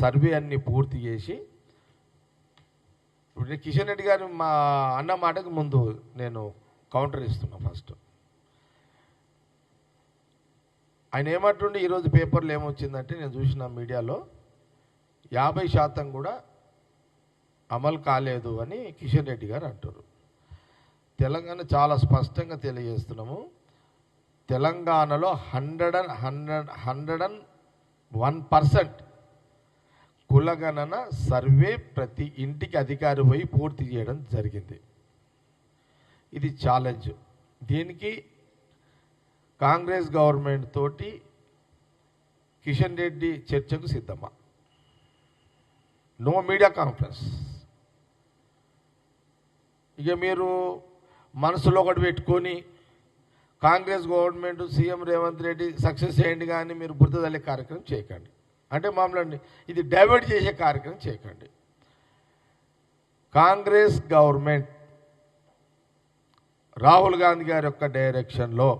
Survey అన్ని పూర్తి చేసి ఇప్పుడు కిషన్ రెడ్డి గారు మా అన్న మాటకు ముందు నేను కౌంటర్ ఇస్తున్నా ఫస్ట్. ఆయన ఏమంటుండే ఈరోజు పేపర్లో ఏమొచ్చిందంటే నేను చూసిన మీడియాలో యాభై శాతం కూడా అమలు కాలేదు అని కిషన్ రెడ్డి గారు అంటారు తెలంగాణ చాలా స్పష్టంగా తెలియజేస్తున్నాము. తెలంగాణలో hundred and hundred hundred and one percent కులగణన సర్వే ప్రతి ఇంటికి అధికారి పోయి పూర్తి చేయడం జరిగింది. ఇది ఛాలెంజ్ దీనికి కాంగ్రెస్ గవర్నమెంట్ తోటి కిషన్ రెడ్డి చర్చకు సిద్ధమా? నో మీడియా కాన్ఫరెన్స్ ఇక మీరు మనసులో ఒకటి పెట్టుకొని Congress government CM Revanth Reddy success చేయండి కానీ మీరు బురద కార్యక్రమం చేయకండి. అంటే మామూలు ఇది డైవర్ట్ చేసే కార్యక్రమం చేయకండి. కాంగ్రెస్ గవర్నమెంట్ రాహుల్ గాంధీ గారి యొక్క డైరెక్షన్లో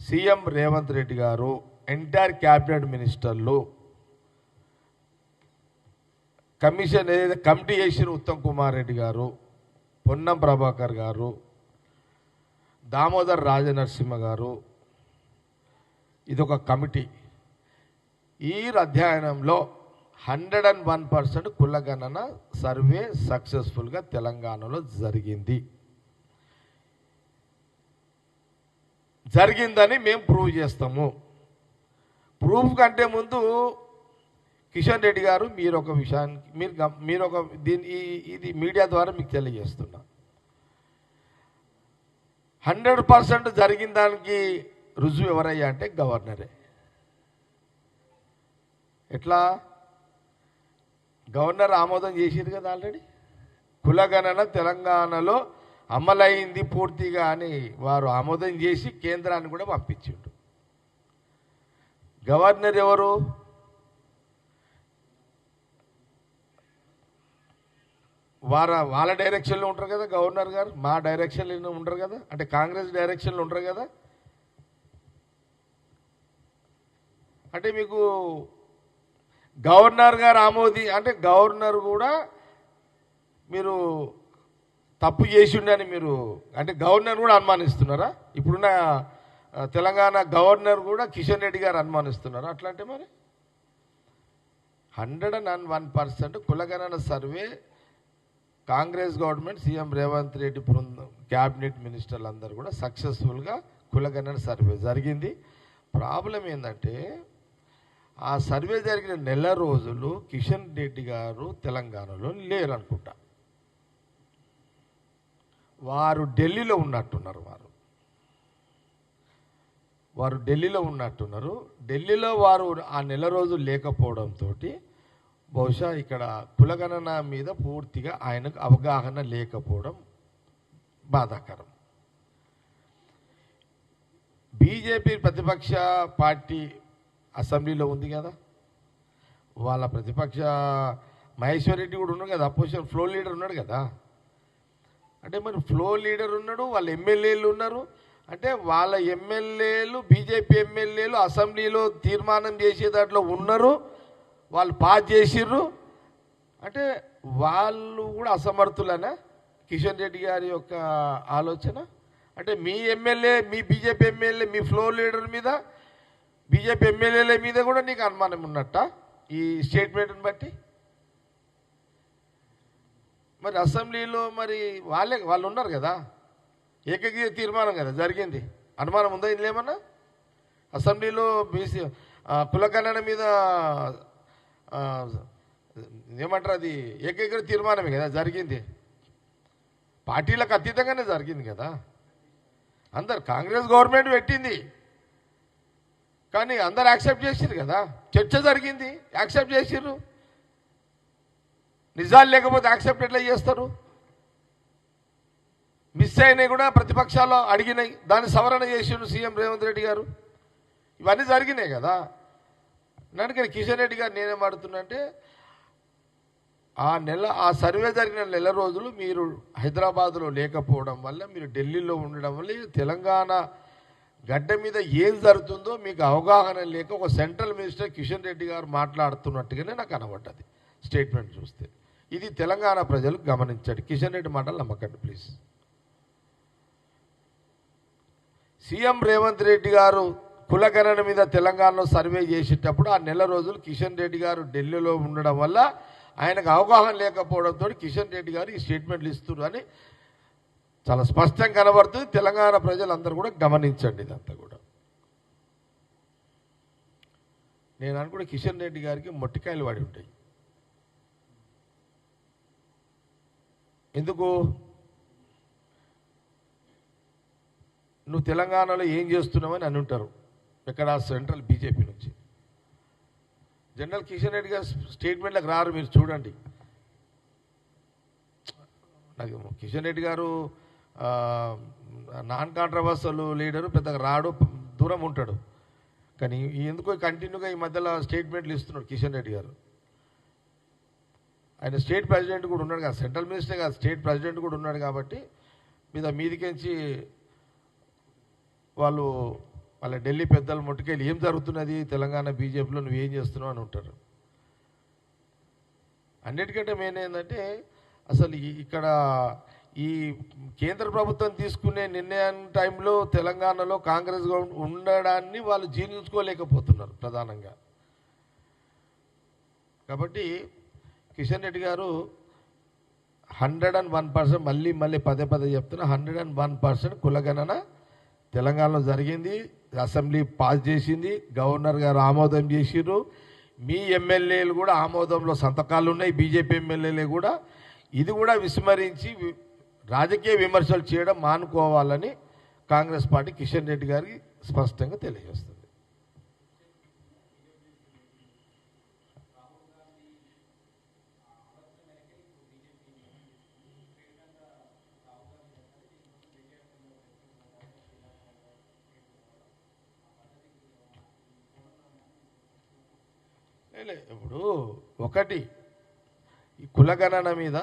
సీఎం రేవంత్ రెడ్డి గారు ఎంటైర్ క్యాబినెట్ మినిస్టర్లు కమిషన్ ఏదైతే కమిటీ చేసిన ఉత్తమ్ కుమార్ రెడ్డి గారు పొన్నం ప్రభాకర్ గారు దామోదర్ రాజనరసింహ గారు ఇదొక కమిటీ. ఈ అధ్యయనంలో హండ్రెడ్ అండ్ వన్ పర్సెంట్ కులగణన సర్వే సక్సెస్ఫుల్గా తెలంగాణలో జరిగింది. జరిగిందని మేము ప్రూవ్ చేస్తాము. ప్రూఫ్ కంటే ముందు కిషన్ రెడ్డి గారు మీరు ఒక విషయానికి మీరు మీరు ఒక దీని ఇది మీడియా ద్వారా మీకు తెలియజేస్తున్నా. హండ్రెడ్ పర్సెంట్ జరిగిన దానికి రుజువు ఎవరయ్యా అంటే గవర్నరే. ఎట్లా? గవర్నర్ ఆమోదం చేసేది కదా ఆల్రెడీ? కులగణన తెలంగాణలో అమలైంది పూర్తిగా అని వారు ఆమోదం చేసి కేంద్రాన్ని కూడా పంపించిండు గవర్నర్ ఎవరు? వార వాళ్ళ డైరెక్షన్లో ఉంటారు కదా గవర్నర్ గారు? మా డైరెక్షన్లో ఉంటారు కదా? అంటే కాంగ్రెస్ డైరెక్షన్లో ఉంటారు కదా? అంటే మీకు గవర్నర్ గారు ఆమోది అంటే గవర్నర్ కూడా మీరు తప్పు చేసిండని మీరు అంటే గవర్నర్ కూడా అనుమానిస్తున్నారా? ఇప్పుడున్న తెలంగాణ గవర్నర్ కూడా కిషన్ రెడ్డి గారు అనుమానిస్తున్నారా అట్లా అంటే మరి? హండ్రెడ్ అండ్ వన్ పర్సెంట్ కులగణన survey Congress government CM Revanth Reddy బృందం క్యాబినెట్ మినిస్టర్లు అందరూ కూడా సక్సెస్ఫుల్గా కులగణన సర్వే జరిగింది. ప్రాబ్లం ఏంటంటే ఆ సర్వే జరిగిన నెల రోజులు కిషన్ రెడ్డి గారు తెలంగాణలో లేరు అనుకుంటా వారు ఢిల్లీలో ఉన్నట్టున్నారు వారు. వారు ఢిల్లీలో ఉన్నట్టున్నారు. ఢిల్లీలో వారు ఆ నెల రోజులు లేకపోవడంతో బహుశా ఇక్కడ కులగణన మీద పూర్తిగా ఆయనకు అవగాహన లేకపోవడం బాధాకరం. బీజేపీ ప్రతిపక్ష పార్టీ అసెంబ్లీలో ఉంది కదా. వాళ్ళ ప్రతిపక్ష మహేశ్వర్ రెడ్డి కూడా ఉన్నాడు కదా అపోజిషన్ ఫ్లో లీడర్ ఉన్నాడు కదా. అంటే మరి ఫ్లో లీడర్ ఉన్నాడు వాళ్ళ ఎమ్మెల్యేలు ఉన్నారు. అంటే వాళ్ళ ఎమ్మెల్యేలు బీజేపీ ఎమ్మెల్యేలు అసెంబ్లీలో తీర్మానం చేసే దాంట్లో ఉన్నారు. వాళ్ళు పాస్ చేసిర్రు. అంటే వాళ్ళు కూడా అసమర్థులనా? కిషన్ రెడ్డి గారి యొక్క ఆలోచన? అంటే మీ ఎమ్మెల్యే మీ బీజేపీ ఎమ్మెల్యే మీ ఫ్లో లీడర్ మీద బీజేపీ ఎమ్మెల్యేల మీద కూడా నీకు అనుమానం ఉన్నట్ట? ఈ స్టేట్మెంట్ని బట్టి? మరి అసెంబ్లీలో మరి వాళ్ళే వాళ్ళు ఉన్నారు కదా? ఏకగ్రీవ తీర్మానం కదా జరిగింది. అనుమానం ఉందా ఇది ఏమన్నా? అసెంబ్లీలో బీసీ కులగణన మీద ఏమంటారు అది? ఏకగ్రీవ తీర్మానమే కదా జరిగింది. పార్టీలకు అతీతంగానే జరిగింది కదా? అందరు కాంగ్రెస్ గవర్నమెంట్ పెట్టింది. కానీ అందరు యాక్సెప్ట్ చేసారు కదా. చర్చ జరిగింది యాక్సెప్ట్ చేసిర్రు. నిజాలు లేకపోతే యాక్సెప్ట్ ఎట్లా చేస్తారు? మిస్ అయినాయి కూడా ప్రతిపక్షాలు అడిగినాయి. దాన్ని సవరణ చేసిండు సీఎం రేవంత్ రెడ్డి గారు. ఇవన్నీ జరిగినాయి కదా. అందుకని కిషన్ రెడ్డి గారు నేనేం అడుగుతున్నా అంటే ఆ నెల ఆ సర్వే జరిగిన నెల రోజులు మీరు హైదరాబాద్లో లేకపోవడం వల్ల మీరు ఢిల్లీలో ఉండడం వల్ల తెలంగాణ గడ్డ మీద ఏం జరుగుతుందో మీకు అవగాహన లేక ఒక సెంట్రల్ మినిస్టర్ కిషన్ రెడ్డి గారు మాట్లాడుతున్నట్టుగానే నాకు కనబడ్డది స్టేట్మెంట్ చూస్తే. ఇది తెలంగాణ ప్రజలు గమనించండి. కిషన్ రెడ్డి మాటలు నమ్మకండి ప్లీజ్. సీఎం రేవంత్ రెడ్డి గారు కులగణన మీద తెలంగాణలో సర్వే చేసేటప్పుడు ఆ నెల రోజులు కిషన్ రెడ్డి గారు ఢిల్లీలో ఉండడం వల్ల ఆయనకు అవగాహన లేకపోవడంతో కిషన్ రెడ్డి గారు ఈ స్టేట్మెంట్లు ఇస్తున్నారు అని చాలా స్పష్టంగా కనబడుతుంది. తెలంగాణ ప్రజలందరూ కూడా గమనించండి ఇదంతా కూడా. నేను అనుకుంటే కిషన్ రెడ్డి గారికి మొట్టికాయలు వాడి ఉంటాయి. ఎందుకు? నువ్వు తెలంగాణలో ఏం చేస్తున్నావని అని ఉంటారు ఎక్కడ? సెంట్రల్ బీజేపీ నుంచి. జనరల్ కిషన్ రెడ్డి గారు స్టేట్మెంట్లకు రారు మీరు చూడండి. నాకు కిషన్ రెడ్డి గారు నాన్ కాంట్రవర్సల్ లీడరు పెద్దగా రాడు దూరం ఉంటాడు. కానీ ఎందుకో కంటిన్యూగా ఈ మధ్యలో స్టేట్మెంట్లు ఇస్తున్నాడు కిషన్ రెడ్డి గారు. ఆయన స్టేట్ ప్రెసిడెంట్ కూడా ఉన్నాడు కదా సెంట్రల్ మినిస్టర్ కాదు స్టేట్ ప్రెసిడెంట్ కూడా ఉన్నాడు కాబట్టి మీద మీదికించి వాళ్ళు వాళ్ళ ఢిల్లీ పెద్దలు ముట్టుకెళ్ళి ఏం జరుగుతున్నది? తెలంగాణ బీజేపీలో నువ్వు ఏం చేస్తున్నావు అని ఉంటారు. అన్నిటికంటే మెయిన్ ఏంటంటే అసలు ఇక్కడ ఈ కేంద్ర ప్రభుత్వం తీసుకునే నిర్ణయం టైంలో తెలంగాణలో కాంగ్రెస్ ఉండడాన్ని వాళ్ళు జీర్ణించుకోలేకపోతున్నారు ప్రధానంగా. కాబట్టి కిషన్ రెడ్డి గారు హండ్రెడ్ అండ్ వన్ పర్సెంట్ మళ్ళీ మళ్ళీ పదే పదే చెప్తున్నా హండ్రెడ్ అండ్ వన్ పర్సెంట్ కులగణన తెలంగాణలో జరిగింది అసెంబ్లీ పాస్ చేసింది గవర్నర్ గారు ఆమోదం చేసిర్రు మీ ఎమ్మెల్యేలు కూడా ఆమోదంలో సంతకాలు ఉన్నాయి బీజేపీ ఎమ్మెల్యేలు కూడా. ఇది కూడా విస్మరించి రాజకీయ విమర్శలు చేయడం మానుకోవాలని కాంగ్రెస్ పార్టీ కిషన్ రెడ్డి గారికి స్పష్టంగా తెలియజేస్తుంది. ఇప్పుడు ఒకటి ఈ కులగణన మీద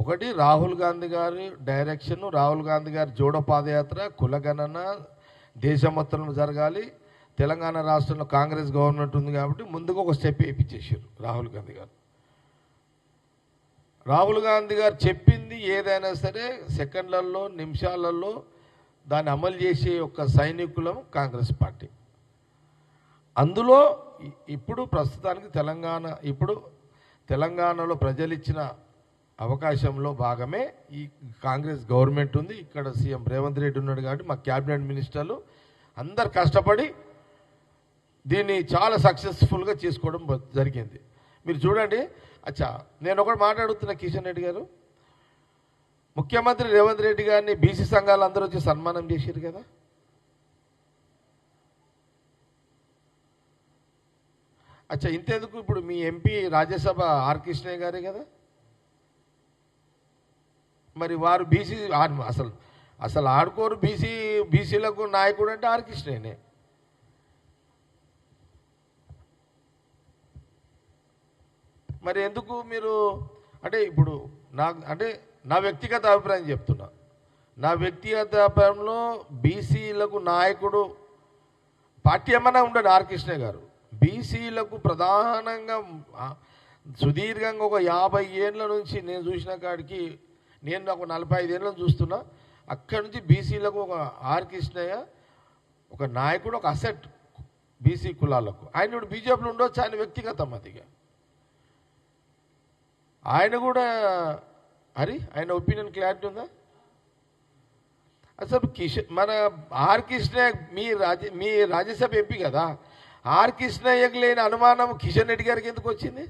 ఒకటి రాహుల్ గాంధీ గారి డైరెక్షన్ రాహుల్ గాంధీ గారి జోడో పాదయాత్ర కులగణన దేశం మొత్తంలో జరగాలి. తెలంగాణ రాష్ట్రంలో కాంగ్రెస్ గవర్నమెంట్ ఉంది కాబట్టి ముందుకు ఒక స్టెప్ వేయించేసారు రాహుల్ గాంధీ గారు. రాహుల్ గాంధీ గారు చెప్పింది ఏదైనా సరే సెకండ్లలో నిమిషాలలో దాన్ని అమలు చేసే ఒక సైనికులం కాంగ్రెస్ పార్టీ. అందులో ఇప్పుడు ప్రస్తుతానికి తెలంగాణ ఇప్పుడు తెలంగాణలో ప్రజలు ఇచ్చిన అవకాశంలో భాగమే ఈ కాంగ్రెస్ గవర్నమెంట్ ఉంది. ఇక్కడ సీఎం రేవంత్ రెడ్డి ఉన్నాడు కాబట్టి మా క్యాబినెట్ మినిస్టర్లు అందరు కష్టపడి దీన్ని చాలా సక్సెస్ఫుల్గా చేసుకోవడం జరిగింది. మీరు చూడండి. అచ్చా నేను ఒకటి మాట్లాడుతున్నా కిషన్ రెడ్డి గారు. ముఖ్యమంత్రి రేవంత్ రెడ్డి గారిని బీసీ సంఘాలు అందరూ వచ్చి సన్మానం చేశారు కదా? అచ్చా ఇంతెందుకు ఇప్పుడు మీ ఎంపీ రాజ్యసభ ఆర్ కృష్ణయ్య గారే కదా? మరి వారు బీసీ అసలు అసలు ఆడుకోరు బీసీ బీసీలకు నాయకుడు అంటే ఆర్ మరి ఎందుకు మీరు అంటే ఇప్పుడు నా అంటే నా వ్యక్తిగత అభిప్రాయం చెప్తున్నా. నా వ్యక్తిగత అభిప్రాయంలో బీసీలకు నాయకుడు పార్టీ ఏమన్నా ఉండడు ఆర్కృష్ణ గారు. బీసీలకు ప్రధానంగా సుదీర్ఘంగా ఒక యాభై ఏళ్ళ నుంచి నేను చూసిన కాడికి నేను ఒక నలభై ఐదు చూస్తున్నా అక్కడి నుంచి బీసీలకు ఒక ఆర్ కృష్ణయ్య ఒక నాయకుడు ఒక అసెట్ బీసీ కులాలకు. ఆయన ఇప్పుడు బీజేపీలో ఉండొచ్చు ఆయన వ్యక్తిగతం అదిగా ఆయన కూడా హరి ఆయన ఒపీనియన్ క్లారిటీ ఉందా? అసలు కిషన్ మన ఆర్ కృష్ణయ్య మీ రాజ్య మీ రాజ్యసభ ఎంపీ కదా. ఆర్ కృష్ణయ్యకు లేని అనుమానం కిషన్ రెడ్డి గారికి ఎందుకు వచ్చింది?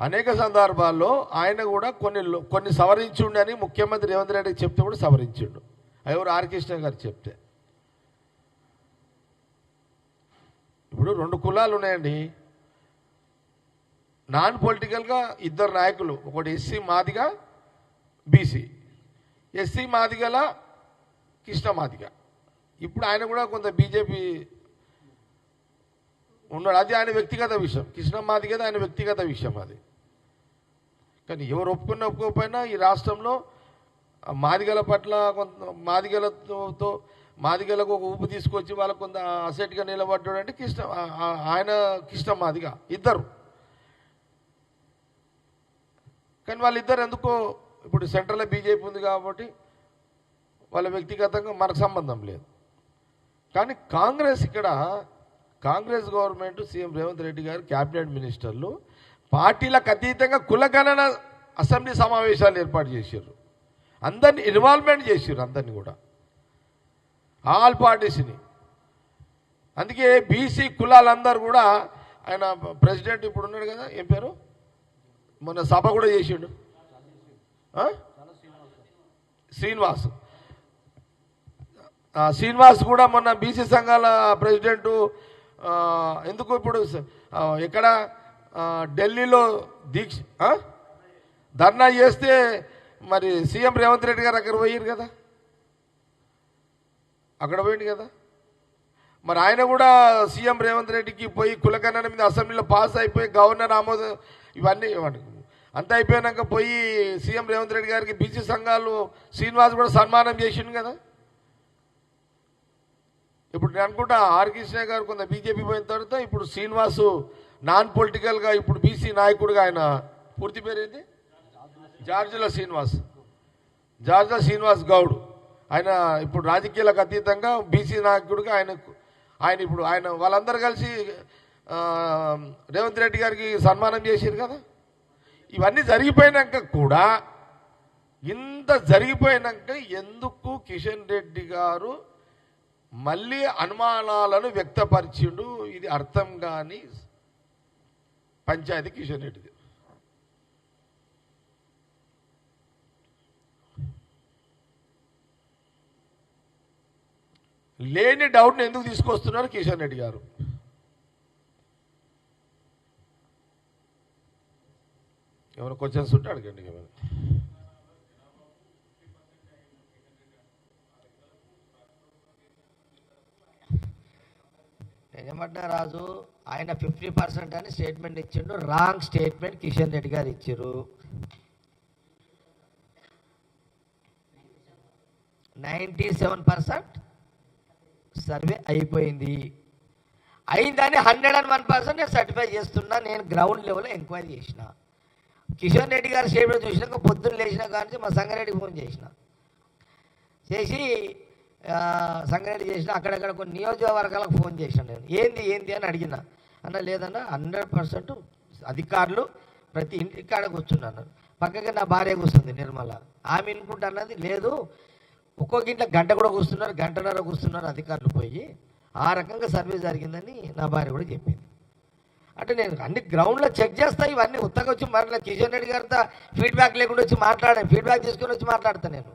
అనేక సందర్భాల్లో ఆయన కూడా కొన్ని కొన్ని సవరించుండు అని ముఖ్యమంత్రి రేవంత్ రెడ్డికి చెప్తే కూడా సవరించిండు. ఎవరు ఆర్కృష్ణ గారు చెప్తే. ఇప్పుడు రెండు కులాలు ఉన్నాయండి. నాన్ పొలిటికల్గా ఇద్దరు నాయకులు ఒకటి ఎస్సీ మాదిగా బీసీ. ఎస్సీ మాదిగల కృష్ణ మాదిగ. ఇప్పుడు ఆయన కూడా కొంత బీజేపీ ఉన్నాడు. అది ఆయన వ్యక్తిగత విషయం. కృష్ణ మాదిగది ఆయన వ్యక్తిగత విషయం అది. కానీ ఎవరు ఒప్పుకున్న ఒప్పుకోకపోయినా ఈ రాష్ట్రంలో మాదిగల పట్ల కొంత మాదిగలతో మాదిగలకు ఒక ఊపు తీసుకొచ్చి వాళ్ళకు కొంత అసెట్గా నిలబడ్డాడు అంటే కృష్ణ ఆయన కృష్ణ మాదిగ ఇద్దరు. కానీ వాళ్ళిద్దరు ఎందుకో ఇప్పుడు సెంట్రల్లో బీజేపీ ఉంది కాబట్టి వాళ్ళ వ్యక్తిగతంగా మనకు సంబంధం లేదు. కానీ కాంగ్రెస్ ఇక్కడ కాంగ్రెస్ గవర్నమెంట్ సీఎం రేవంత్ రెడ్డి గారు క్యాబినెట్ మినిస్టర్లు పార్టీలకు అతీతంగా కులగణన అసెంబ్లీ సమావేశాలు ఏర్పాటు చేశారు. అందరిని ఇన్వాల్వ్మెంట్ చేశారు అందరిని కూడా. ఆల్ పార్టీస్ని. అందుకే బీసీ కులాలందరూ కూడా ఆయన ప్రెసిడెంట్ ఇప్పుడు ఉన్నాడు కదా ఏం పేరు? మొన్న సభ కూడా చేసిండు. శ్రీనివాస్. శ్రీనివాస్ కూడా మొన్న బీసీ సంఘాల ప్రెసిడెంటు ఎందుకు ఇప్పుడు ఎక్కడ ఢిల్లీలో దీక్ష ధర్నా చేస్తే మరి సీఎం రేవంత్ రెడ్డి గారు అక్కడ పోయారు కదా? అక్కడ పోయింది కదా? మరి ఆయన కూడా సీఎం రేవంత్ రెడ్డికి పోయి కులగణన మీద అసెంబ్లీలో పాస్ అయిపోయి గవర్నర్ ఆమోదం ఇవన్నీ ఇవ్వండి అంతా అయిపోయినాక పోయి సీఎం రేవంత్ రెడ్డి గారికి బీసీ సంఘాలు శ్రీనివాస్ కూడా సన్మానం చేసిండు కదా? ఇప్పుడు నేను అనుకుంటా ఆర్ కృష్ణ గారు కొంత బీజేపీ పోయిన తర్వాత ఇప్పుడు శ్రీనివాసు నాన్ పొలిటికల్గా ఇప్పుడు బీసీ నాయకుడిగా ఆయన పూర్తి పేరు ఏంటి జార్జిల శ్రీనివాస్. జార్జుల శ్రీనివాస్ గౌడ్. ఆయన ఇప్పుడు రాజకీయాలకు అతీతంగా బీసీ నాయకుడిగా ఆయన ఆయన ఇప్పుడు ఆయన వాళ్ళందరూ కలిసి రేవంత్ రెడ్డి గారికి సన్మానం చేశారు కదా. ఇవన్నీ జరిగిపోయినాక కూడా ఇంత జరిగిపోయినాక ఎందుకు కిషన్ రెడ్డి గారు మళ్ళీ అనుమానాలను వ్యక్తపరిచిండు? ఇది అర్థం కానీ పంచాయతీ కిషన్ రెడ్డిది. లేని డౌట్ని ఎందుకు తీసుకొస్తున్నారు కిషన్ రెడ్డి గారు? ఏమైనా క్వశ్చన్స్ ఉంటే అడగండి. ఏమైనా రాజు ఆయన ఫిఫ్టీ పర్సెంట్ అని స్టేట్మెంట్ ఇచ్చిండు. రాంగ్ స్టేట్మెంట్ కిషన్ రెడ్డి గారు ఇచ్చారు నైంటీ సెవెన్ పర్సెంట్ సర్వే అయిపోయింది. అయిందని హండ్రెడ్ అండ్ వన్ పర్సెంట్ నేను సర్టిఫై చేస్తున్నా. నేను గ్రౌండ్ లెవెల్లో ఎంక్వైరీ చేసిన. కిషన్ రెడ్డి గారు స్టేట్మెంట్ చూసినాక పొద్దున్న లేచిన కానీ మా సంగారెడ్డికి ఫోన్ చేసిన. చేసి ఆ, సంగారెడ్డి చేసిన అక్కడక్కడ కొన్ని నియోజకవర్గాలకు ఫోన్ చేసిన నేను. ఏంది ఏంది అని అడిగిన. అన్న లేదన్న హండ్రెడ్ పర్సెంట్ అధికారులు ప్రతి ఇంటి కాడ కూర్చున్నారు. పక్కకి నా భార్య కూర్చుంది నిర్మల. ఆమె వినుకుంటున్నది లేదు ఒక్కొక్క ఇంట్లో గంట కూడా కూర్చున్నారు గంటన్నర కూర్చున్నారు అధికారులు పోయి ఆ రకంగా సర్వే జరిగిందని నా భార్య కూడా చెప్పింది. అంటే నేను అన్ని గ్రౌండ్లో చెక్ చేస్తా ఇవన్నీ ఉత్తగా వచ్చి మరలా కిషన్ రెడ్డి గారితో ఫీడ్బ్యాక్ లేకుండా వచ్చి మాట్లాడాను ఫీడ్బ్యాక్ తీసుకొని వచ్చి మాట్లాడతాను నేను.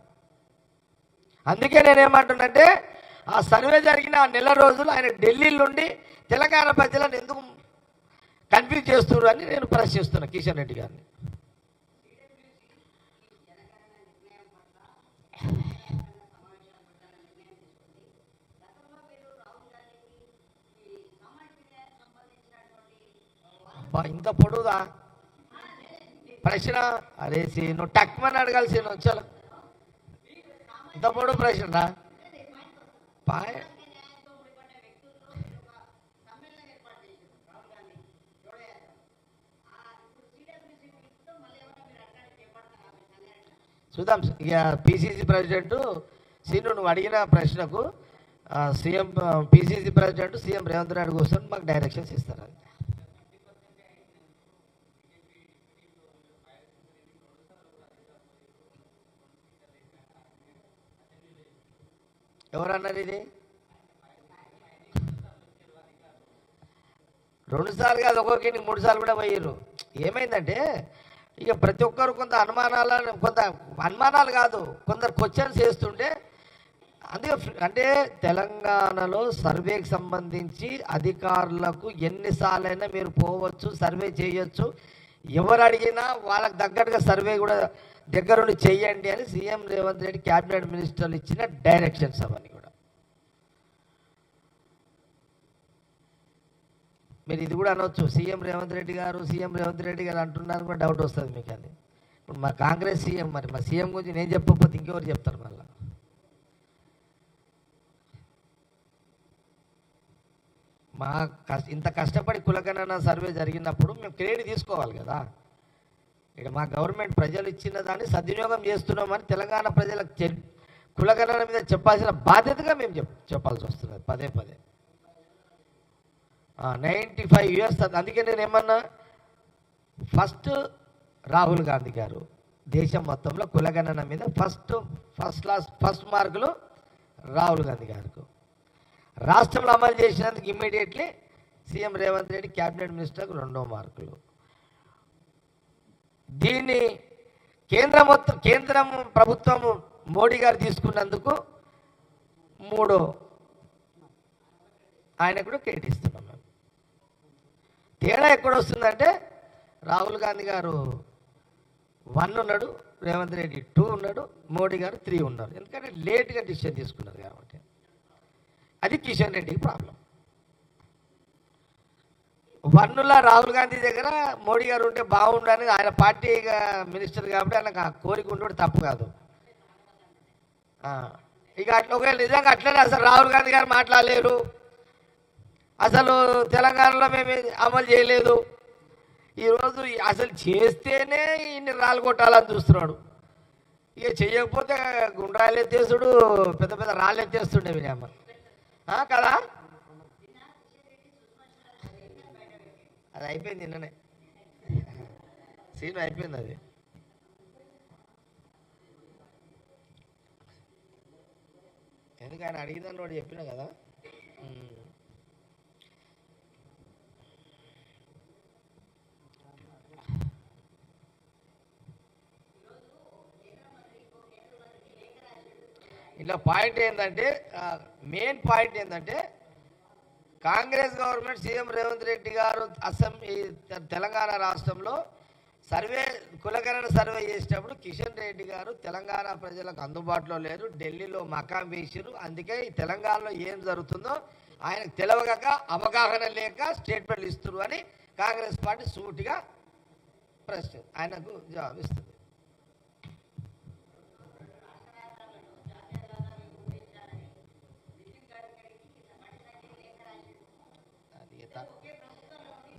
అందుకే నేను ఏమంటున్నంటే ఆ సర్వే జరిగిన ఆ నెల రోజులు ఆయన ఢిల్లీ నుండి తెలంగాణ ప్రజలను ఎందుకు కన్ఫ్యూజ్ చేస్తున్నారు అని నేను ప్రశ్నిస్తున్నా కిషన్ రెడ్డి గారిని. అబ్బా, ఇంత పొడుదా ప్రశ్న అరే సీను టక్మని అడగాలి సీను ఇంత పొడుగు ప్రశ్న పాయ చూద్దాం. ఇక పిసిసి ప్రెసిడెంట్ సీను నువ్వు అడిగిన ప్రశ్నకు CM PCC president CM Revanth Reddy కోసం మాకు డైరెక్షన్స్ ఇస్తారు. అది ఇది. రెండు సార్లు కాదు ఒక్కొక్కటి మూడు సార్లు కూడా పోయారు ఏమైందంటే ఇక ప్రతి ఒక్కరు కొంత అనుమానాలను కొంత అనుమానాలు కాదు కొందరు క్వశ్చన్స్ వేస్తుంటే అందుకే అంటే తెలంగాణలో సర్వేకి సంబంధించి అధికారులకు ఎన్నిసార్లైనా మీరు పోవచ్చు సర్వే చేయొచ్చు. ఎవరు అడిగినా వాళ్ళకి తగ్గట్టుగా సర్వే కూడా దగ్గరుండి చేయండి అని సీఎం రేవంత్ రెడ్డి క్యాబినెట్ మినిస్టర్లు ఇచ్చిన డైరెక్షన్స్ అవన్నీ కూడా మీరు ఇది కూడా అనొచ్చు. సీఎం రేవంత్ రెడ్డి గారు సీఎం రేవంత్ రెడ్డి గారు అంటున్నారు కూడా డౌట్ వస్తుంది మీకు అది. ఇప్పుడు మా కాంగ్రెస్ సీఎం మరి మా సీఎం గురించి నేను చెప్పకపోతే ఇంకెవరు చెప్తారు మళ్ళీ? మా కష్ట ఇంత కష్టపడి కులగణన సర్వే జరిగినప్పుడు మేము క్రెడిట్ తీసుకోవాలి కదా. ఇక్కడ మా గవర్నమెంట్ ప్రజలు ఇచ్చిన దాన్ని సద్వినియోగం చేస్తున్నామని తెలంగాణ ప్రజలకు కులగణన మీద చెప్పాల్సిన బాధ్యతగా మేము చెప్ చెప్పాల్సి వస్తుంది పదే పదే. నైంటీ ఫైవ్ ఇయర్స్ అందుకే నేను ఏమన్నా ఫస్ట్ రాహుల్ గాంధీ గారు దేశం మొత్తంలో కులగణన మీద ఫస్ట్ ఫస్ట్ క్లాస్ ఫస్ట్ మార్కులు రాహుల్ గాంధీ గారికి. రాష్ట్రంలో అమలు చేసినందుకు immediately CM Revanth Reddy cabinet మినిస్టర్కు రెండో మార్కులు దీన్ని కేంద్ర మొత్తం కేంద్రం ప్రభుత్వం మోడీ గారు తీసుకున్నందుకు మూడో ఆయన కూడా క్రెడిట్ ఇస్తున్నాం తేడా ఎక్కడ వస్తుందంటే రాహుల్ గాంధీ గారు వన్ ఉన్నాడు రేవంత్ రెడ్డి టూ ఉన్నాడు మోడీ గారు త్రీ ఉన్నారు. ఎందుకంటే లేట్గా డిసిషన్ తీసుకున్నారు కాబట్టి. అది కిషన్ రెడ్డికి ప్రాబ్లం. వన్నులా రాహుల్ గాంధీ దగ్గర మోడీ గారు ఉంటే బాగుండని ఆయన పార్టీ మినిస్టర్ కాబట్టి ఆయనకు ఆ కోరిక ఉండడం తప్పు కాదు. ఇక అట్లా ఒకవేళ నిజంగా అట్లనే అసలు రాహుల్ గాంధీ గారు మాట్లాడలేరు. అసలు తెలంగాణలో మేము అమలు చేయలేదు. ఈరోజు అసలు చేస్తేనే ఇన్ని రాళ్ళు కొట్టాలని చూస్తున్నాడు. ఇక చేయకపోతే గుండ్రాలు ఎత్తేసుడు పెద్ద పెద్ద రాళ్ళు ఎత్తేస్తుండే వినమ్మ కదా? అది అయిపోయింది నిన్ననే. సీన్ అయిపోయింది అది. ఎందుకు ఆయన అడిగిందని వాడు చెప్పిన కదా? ఇలా పాయింట్ ఏంటంటే మెయిన్ పాయింట్ ఏంటంటే కాంగ్రెస్ గవర్నమెంట్ సీఎం రేవంత్ రెడ్డి గారు అసెంబ్లీ తెలంగాణ రాష్ట్రంలో సర్వే కులకరణ సర్వే చేసేటప్పుడు కిషన్ రెడ్డి గారు తెలంగాణ ప్రజలకు అందుబాటులో లేరు ఢిల్లీలో మకాం వేసిరు అందుకే ఈ తెలంగాణలో ఏం జరుగుతుందో ఆయనకు తెలవక అవగాహన లేక స్టేట్మెంట్లు ఇస్తున్నారు అని కాంగ్రెస్ పార్టీ సూటిగా ప్రశ్న ఆయనకు జవాబిస్తుంది.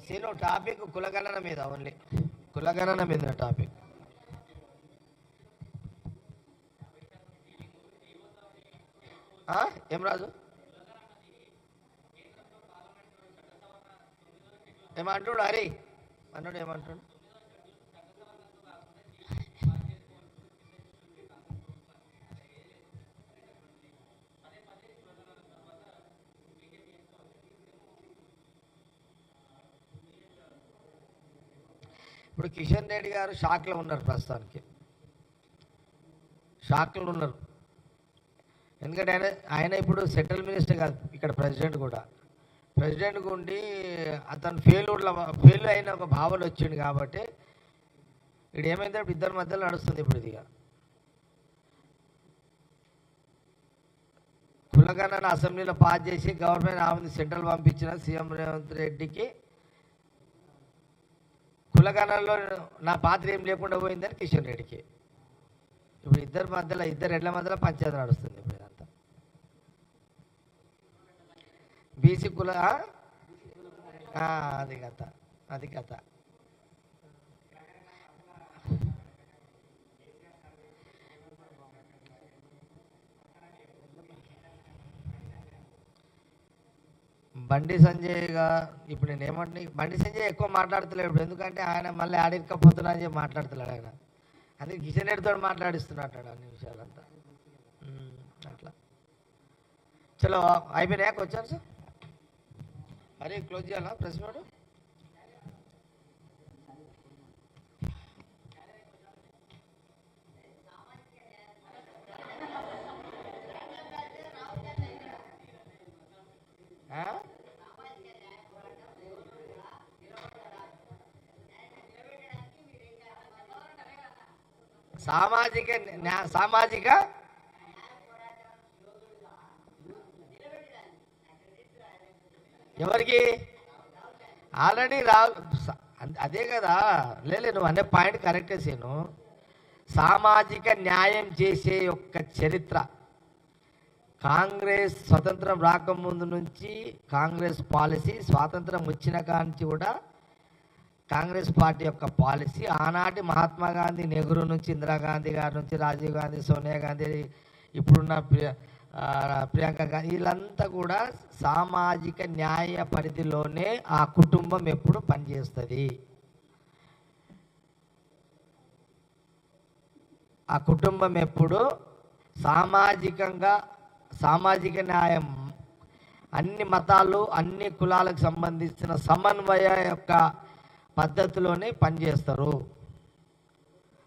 సీను టాపిక్ కులగణన మీద ఓన్లీ కులగణన మీద టాపిక్ ఆ? ఏం రాజు? ఏమంటుడు హరి? అన్నాడు ఏమంటాడు ఇప్పుడు కిషన్ రెడ్డి గారు షాక్లో ఉన్నారు ప్రస్తుతానికి. షాక్లో ఉన్నారు. ఎందుకంటే ఆయన ఆయన ఇప్పుడు సెంట్రల్ మినిస్టర్ కాదు ఇక్కడ ప్రెసిడెంట్ కూడా. ప్రెసిడెంట్ ఉండి అతను ఫెయిల్ ఫెయిల్ అయిన ఒక భావన వచ్చింది కాబట్టి ఇక్కడ ఏమైందో ఇప్పుడు ఇద్దరి మధ్యలో నడుస్తుంది ఇప్పుడు ఇదిగా. కులగణన అసెంబ్లీలో పాస్ చేసి గవర్నమెంట్ ఆమె సెంట్రల్ పంపించిన సీఎం రేవంత్ రెడ్డికి కులగణనలో నా పాత్ర ఏం లేకుండా పోయిందని కిషన్ రెడ్డికి. ఇప్పుడు ఇద్దరి మధ్యలో ఇద్దరు ఎడ్ల మధ్యలో పంచాయతీ నడుస్తుంది ఇప్పుడు ఇదంతా. బీసీ కుల అది కథ అది కథ. బండి సంజయ్ గారు ఇప్పుడు నేను ఏమంటే బండి సంజయ్ ఎక్కువ మాట్లాడతలేడు ఇప్పుడు. ఎందుకంటే ఆయన మళ్ళీ ఆడికపోతున్నా అని చెప్పి మాట్లాడతలేడు ఆయన. అందుకే కిషన్ రెడ్డితో మాట్లాడిస్తున్నట్టు అన్ని విషయాలంతా అట్లా. చలో అయిపోయినాయాక వచ్చాను సార్ మరీ క్లోజ్ చేయాలా ప్రెస్ నోట్ సామాజిక సామాజిక ఎవరికి? ఆల్రెడీ రా అన్- అదే కదా. లేలే నువ్వు అనే పాయింట్ కరెక్ట్ చేసాను సామాజిక న్యాయం చేసే యొక్క చరిత్ర. కాంగ్రెస్ స్వతంత్రం రాకముందు నుంచి కాంగ్రెస్ పాలసీ స్వాతంత్రం వచ్చిన కాంచి కూడా కాంగ్రెస్ పార్టీ యొక్క పాలసీ ఆనాటి మహాత్మా గాంధీ నెహ్రూ నుంచి ఇందిరాగాంధీ గారి నుంచి రాజీవ్ గాంధీ సోనియా గాంధీ ఇప్పుడున్న ప్రియాంక గాంధీ వీళ్ళంతా కూడా సామాజిక న్యాయ పరిధిలోనే ఆ కుటుంబం ఎప్పుడు పనిచేస్తుంది? ఆ కుటుంబం ఎప్పుడు సామాజికంగా సామాజిక న్యాయం అన్ని మతాలు అన్ని కులాలకు సంబంధించిన సమన్వయ యొక్క పద్ధతిలోనే పనిచేస్తారు.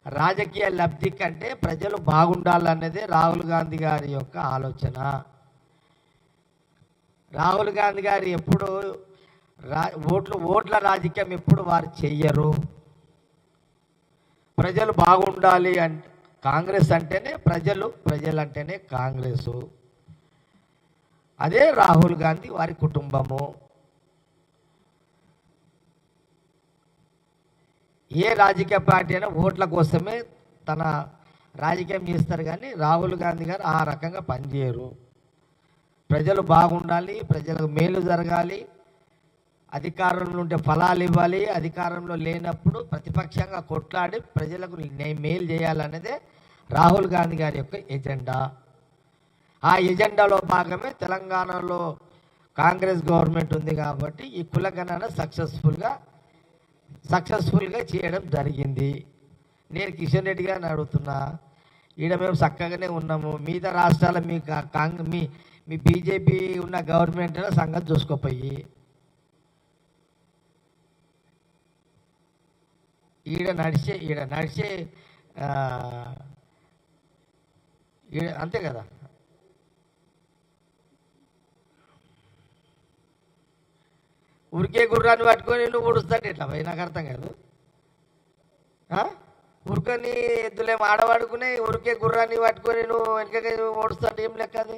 రాజకీయ లబ్ధి కంటే ప్రజలు బాగుండాలన్నదే రాహుల్ గాంధీ గారి యొక్క ఆలోచన. రాహుల్ గాంధీ గారు ఎప్పుడు రా ఓట్లు ఓట్ల రాజకీయం ఎప్పుడు వారు చెయ్యరు. ప్రజలు బాగుండాలి అంటే కాంగ్రెస్ అంటేనే ప్రజలు ప్రజలు అంటేనే కాంగ్రెసు. అదే రాహుల్ గాంధీ వారి కుటుంబము. ఏ రాజకీయ పార్టీ అయినా ఓట్ల కోసమే తన రాజకీయం చేస్తారు కానీ రాహుల్ గాంధీ గారు ఆ రకంగా పనిచేయరు. ప్రజలు బాగుండాలి ప్రజలకు మేలు జరగాలి అధికారంలో ఉంటే ఫలాలు ఇవ్వాలి అధికారంలో లేనప్పుడు ప్రతిపక్షంగా కొట్లాడి ప్రజలకు నే- మేలు చేయాలనేదే రాహుల్ గాంధీ గారి యొక్క ఎజెండా. ఆ ఎజెండాలో భాగమే తెలంగాణలో కాంగ్రెస్ గవర్నమెంట్ ఉంది కాబట్టి ఈ కులగణన సక్సెస్ఫుల్గా సక్సెస్ఫుల్గా చేయడం జరిగింది. నేను కిషన్ రెడ్డి గారిని అడుగుతున్నా ఈడ మేము చక్కగానే ఉన్నాము. మిగతా రాష్ట్రాల మీ కా- కాంగ్ మీ మీ బీజేపీ ఉన్న గవర్నమెంట్ సంగతి చూసుకోపోయి ఈడ నడిచే ఈడ నడిచే ఈడ అంతే కదా. ఉరికే గుర్రాన్ని పట్టుకొని నువ్వు ఊడుస్తాడు ఇట్లా. పోయి నాకు అర్థం కాదు. ఉరుకని ఎద్దులేం ఆడవాడుకునే ఉరికే గుర్రాన్ని పట్టుకొని నువ్వు వెనక ఓడుస్తాడు ఏం లెక్క అది?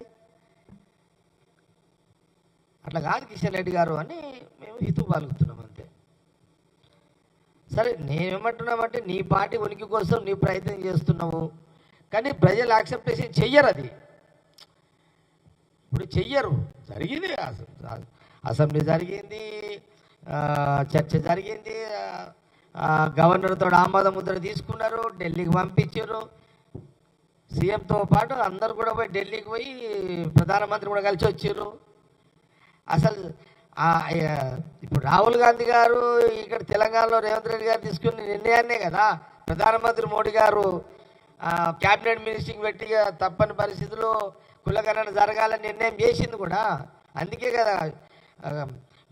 అట్లా కాదు కిషన్ రెడ్డి గారు అని మేము హితూ పలుకుతున్నాం అంతే. సరే నేనేమంటున్నామంటే నీ పార్టీ ఉనికి కోసం నీ ప్రయత్నం చేస్తున్నావు. కానీ ప్రజలు యాక్సెప్టేషన్ చెయ్యరు అది. ఇప్పుడు చెయ్యరు. జరిగింది కాదు. అసెంబ్లీ జరిగింది చర్చ జరిగింది గవర్నర్తో ఆమోద ముద్ర తీసుకున్నారు ఢిల్లీకి పంపించారు. సీఎంతో పాటు అందరు కూడా పోయి ఢిల్లీకి పోయి ప్రధానమంత్రి కూడా కలిసి వచ్చారు. అసలు ఇప్పుడు రాహుల్ గాంధీ గారు ఇక్కడ తెలంగాణలో రేవంత్ రెడ్డి గారు తీసుకున్న నిర్ణయాన్నే కదా ప్రధానమంత్రి మోడీ గారు క్యాబినెట్ మినిస్ట్రింగ్ పెట్టి తప్పని పరిస్థితుల్లో కులగణన జరగాలని నిర్ణయం చేసింది కూడా. అందుకే కదా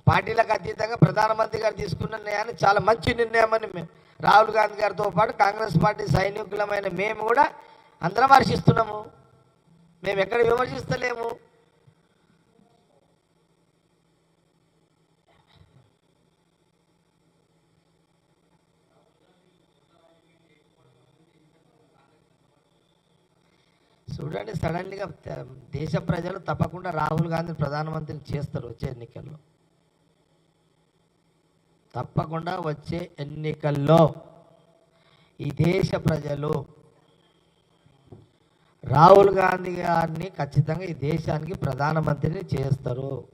పార్టీలకు అతీతంగా ప్రధానమంత్రి గారు తీసుకున్న నిర్ణయాన్ని చాలా మంచి నిర్ణయం అని మేము రాహుల్ గాంధీ గారితో పాటు కాంగ్రెస్ పార్టీ సైనికులమైన మేము కూడా అందరం హర్షిస్తున్నాము. మేము ఎక్కడ విమర్శిస్తలేము. చూడండి సడన్గా దేశ ప్రజలు తప్పకుండా రాహుల్ గాంధీ ప్రధానమంత్రిని చేస్తారు వచ్చే ఎన్నికల్లో. తప్పకుండా వచ్చే ఎన్నికల్లో ఈ దేశ ప్రజలు రాహుల్ గాంధీ గారిని ఖచ్చితంగా ఈ దేశానికి ప్రధానమంత్రిని చేస్తారు.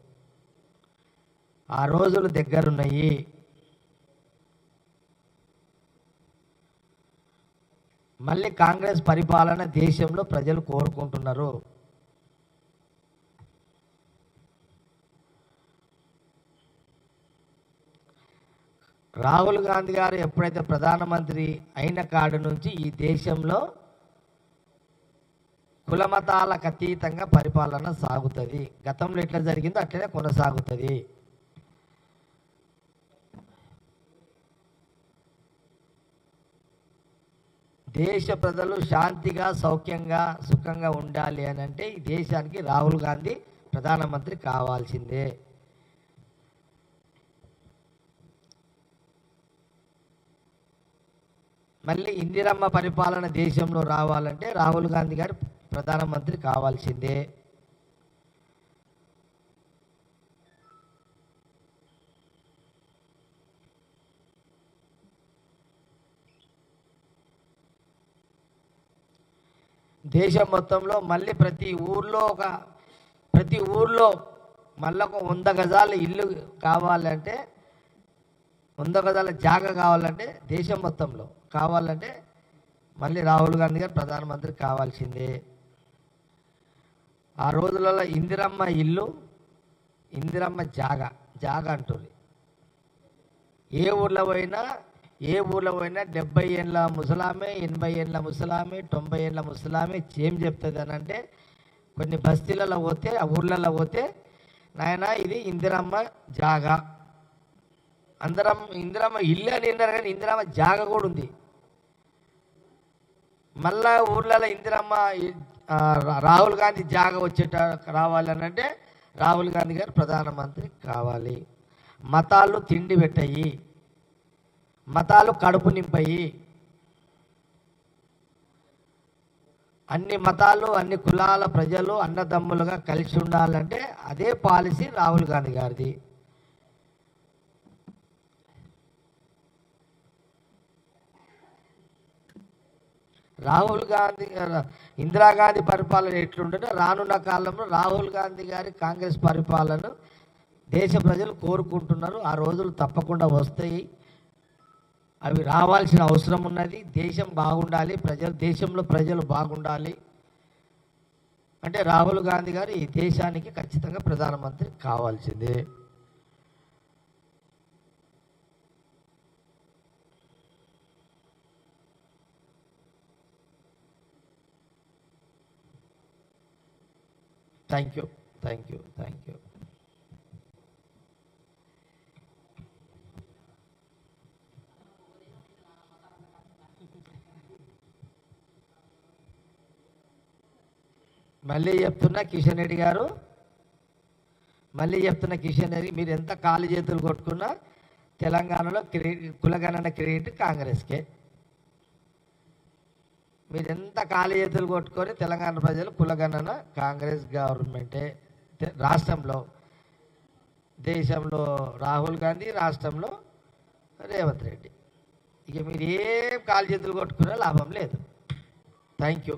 ఆ రోజులు దగ్గరున్నాయి. మళ్ళీ కాంగ్రెస్ పరిపాలన దేశంలో ప్రజలు కోరుకుంటున్నారు. రాహుల్ గాంధీ గారు ఎప్పుడైతే ప్రధానమంత్రి అయిన కాడు నుంచి ఈ దేశంలో కులమతాలకు అతీతంగా పరిపాలన సాగుతుంది. గతంలో ఎట్లా జరిగిందో అట్లనే కొనసాగుతుంది. దేశ ప్రజలు శాంతిగా సౌఖ్యంగా సుఖంగా ఉండాలి అని అంటే ఈ దేశానికి రాహుల్ గాంధీ ప్రధానమంత్రి కావాల్సిందే. మళ్ళీ ఇందిరమ్మ పరిపాలన దేశంలో రావాలంటే రాహుల్ గాంధీ గారు ప్రధానమంత్రి కావాల్సిందే. దేశం మొత్తంలో మళ్ళీ ప్రతి ఊర్లో ఒక ప్రతి ఊర్లో మళ్ళీ ఒక వంద గజాల ఇల్లు కావాలంటే వంద గజాల జాగ కావాలంటే దేశం మొత్తంలో. కావాలంటే మళ్ళీ రాహుల్ గాంధీ గారు ప్రధానమంత్రి కావాల్సిందే. ఆ రోజులలో ఇందిరమ్మ ఇల్లు ఇందిరమ్మ జాగ జాగ అంటుంది. ఏ ఊర్లో పోయినా ఏ ఊర్లో పోయినా డెబ్బై ఏళ్ళ ముసలామే ఎనభై ఏళ్ళ ముసలామే తొంభై ఏళ్ళ ముసలామే ఏం చెప్తుంది అని అంటే కొన్ని బస్తీలలో పోతే ఆ ఊర్లలో పోతే నాయన ఇది ఇందిరమ్మ జాగ. అందరం ఇందిరమ్మ ఇల్లు అని విన్నారు కానీ ఇందిరమ్మ జాగ కూడా ఉంది. మళ్ళా ఊర్లలో ఇందిరమ్మ రాహుల్ గాంధీ జాగ వచ్చేట రావాలనంటే రాహుల్ గాంధీ గారు ప్రధానమంత్రి కావాలి. మతాలు తిండి పెట్టాయి. మతాలు కడుపు నింపయి. అన్ని మతాలు అన్ని కులాల ప్రజలు అన్నదమ్ములుగా కలిసి ఉండాలంటే అదే పాలసీ రాహుల్ గాంధీ గారిది. రాహుల్ గాంధీ ఇందిరాగాంధీ పరిపాలన ఎట్లుంటుందో రానున్న కాలంలో రాహుల్ గాంధీ గారి కాంగ్రెస్ పరిపాలన దేశ ప్రజలు కోరుకుంటున్నారు. ఆ రోజులు తప్పకుండా వస్తాయి. అవి రావాల్సిన అవసరం ఉన్నది. దేశం బాగుండాలి. ప్రజలు దేశంలో ప్రజలు బాగుండాలి. అంటే రాహుల్ గాంధీ గారు ఈ దేశానికి ఖచ్చితంగా ప్రధానమంత్రి కావాల్సిందే. Thank you thank you thank you మళ్ళీ చెప్తున్నా కిషన్ రెడ్డి గారు. మళ్ళీ చెప్తున్న కిషన్ రెడ్డి మీరు ఎంత కాలు చేతులు కొట్టుకున్నా తెలంగాణలో క్రెడిట్ కులగణన క్రెడిట్ కాంగ్రెస్కే. మీరు ఎంత కాలు చేతులు కొట్టుకొని తెలంగాణ ప్రజలు కులగణన కాంగ్రెస్ గవర్నమెంటే రాష్ట్రంలో దేశంలో రాహుల్ గాంధీ రాష్ట్రంలో రేవంత్ రెడ్డి. ఇక మీరు ఏం కాలు చేతులు కొట్టుకున్నా లాభం లేదు. Thank you.